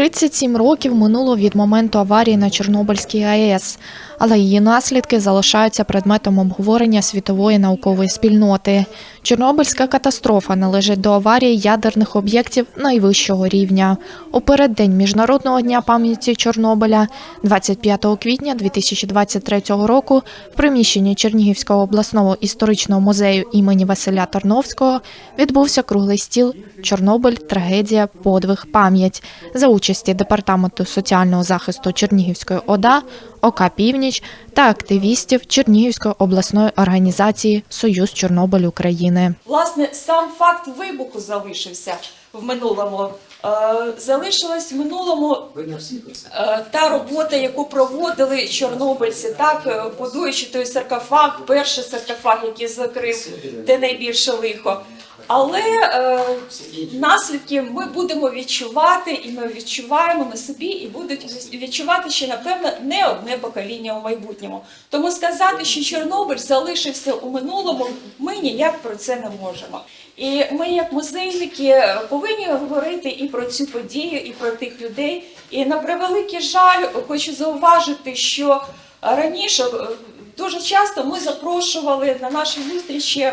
37 років минуло від моменту аварії на Чорнобильській АЕС, але її наслідки залишаються предметом обговорення світової наукової спільноти. Чорнобильська катастрофа належить до аварії ядерних об'єктів найвищого рівня. У переддень Міжнародного дня пам'яті Чорнобиля, 25 квітня 2023 року, в приміщенні Чернігівського обласного історичного музею імені Василя Тарновського відбувся круглий стіл Чорнобиль, трагедія, подвиг, пам'ять за участі департаменту соціального захисту Чернігівської ОДА, ОК Північ та активістів Чернігівської обласної організації Союз Чорнобиль України. Власне, сам факт вибуху залишився в минулому. Е, Залишилась в минулому е, та робота, яку проводили чорнобильці, так е, будуючи той саркофаг, перший саркофаг, який закрив, де найбільше лихо. Але е, наслідки ми будемо відчувати, і ми відчуваємо на собі, і будуть відчувати ще напевно не одне покоління у майбутньому. Тому сказати, що Чорнобиль залишився у минулому, ми ніяк про це не можемо. І ми, як музейники, повинні говорити і про цю подію, і про тих людей. І на превеликий жаль, хочу зауважити, що раніше е, дуже часто ми запрошували на наші зустрічі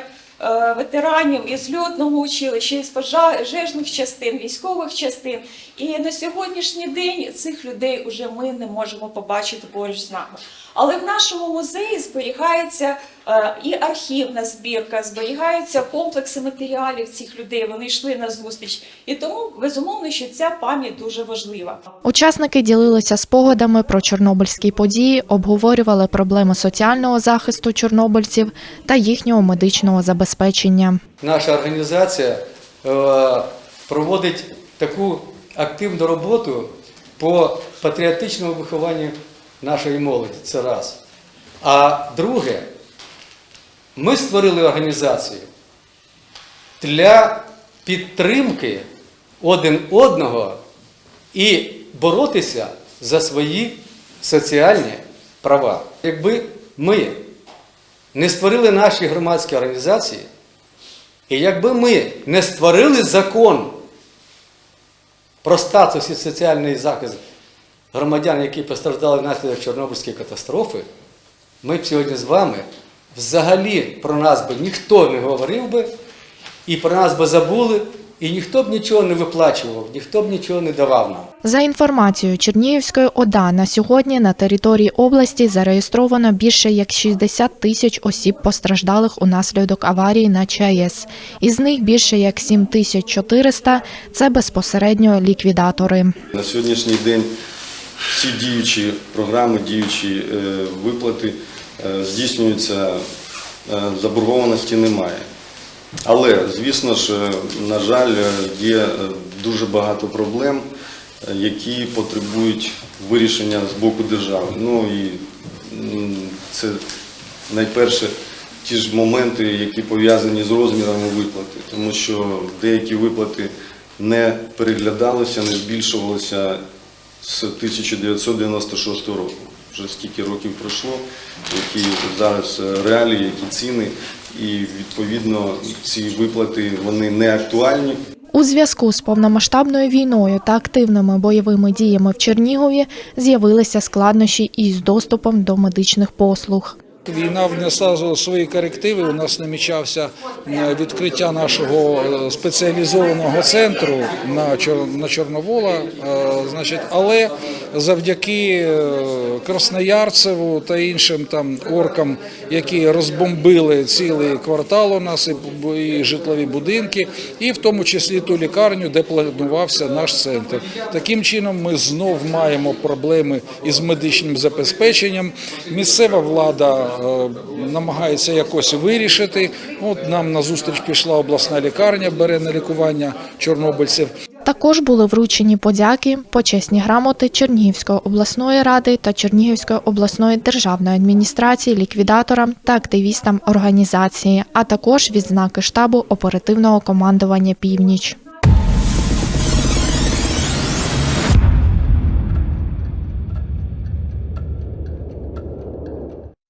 ветеранів із льотного училища, із пожежних частин, військових частин. І на сьогоднішній день цих людей вже ми не можемо побачити поруч з нами. Але в нашому музеї зберігається е, і архівна збірка, зберігаються комплекси матеріалів цих людей. Вони йшли на зустріч. І тому безумовно, що ця пам'ять дуже важлива. Учасники ділилися спогадами про чорнобильські події, обговорювали проблеми соціального захисту чорнобильців та їхнього медичного забезпечення. Наша організація е, проводить таку активну роботу по патріотичному вихованню нашої молоді. Це раз. А друге, ми створили організацію для підтримки один одного і боротися за свої соціальні права. Якби ми не створили наші громадські організації, і якби ми не створили закон про статус і соціальний захист громадян, які постраждали внаслідок Чорнобильської катастрофи, ми б сьогодні з вами взагалі про нас би ніхто не говорив би, і про нас би забули, і ніхто б нічого не виплачував, ніхто б нічого не давав нам. За інформацією Чернігівської ОДА, на сьогодні на території області зареєстровано більше як 60 тисяч осіб постраждалих унаслідок аварії на ЧАЕС. Із них більше як 7400 – це безпосередньо ліквідатори. На сьогоднішній день всі діючі програми, діючі е, виплати е, здійснюються, е, заборгованості немає. Але, звісно ж, е, на жаль, е, є е, дуже багато проблем, які потребують вирішення з боку держави. Ну і це найперше ті ж моменти, які пов'язані з розмірами виплати, тому що деякі виплати не переглядалися, не збільшувалися з 1996 року. Вже скільки років пройшло, які зараз реалії, які ціни, і відповідно ці виплати вони не актуальні. У зв'язку з повномасштабною війною та активними бойовими діями в Чернігові з'явилися складнощі із доступом до медичних послуг. Війна внесла свої корективи. У нас намічався е, відкриття нашого е, спеціалізованого центру на Чор- Чорновола. е, Значить, але завдяки Красноярцеву та іншим там оркам, які розбомбили цілий квартал у нас і житлові будинки, і в тому числі ту лікарню, де планувався наш центр. Таким чином, ми знов маємо проблеми із медичним забезпеченням. Місцева влада намагається якось вирішити. От нам на зустріч пішла обласна лікарня, бере на лікування чорнобильців. Також були вручені подяки, почесні грамоти Чернігівської обласної ради та Чернігівської обласної державної адміністрації ліквідаторам та активістам організації, а також відзнаки штабу оперативного командування Північ.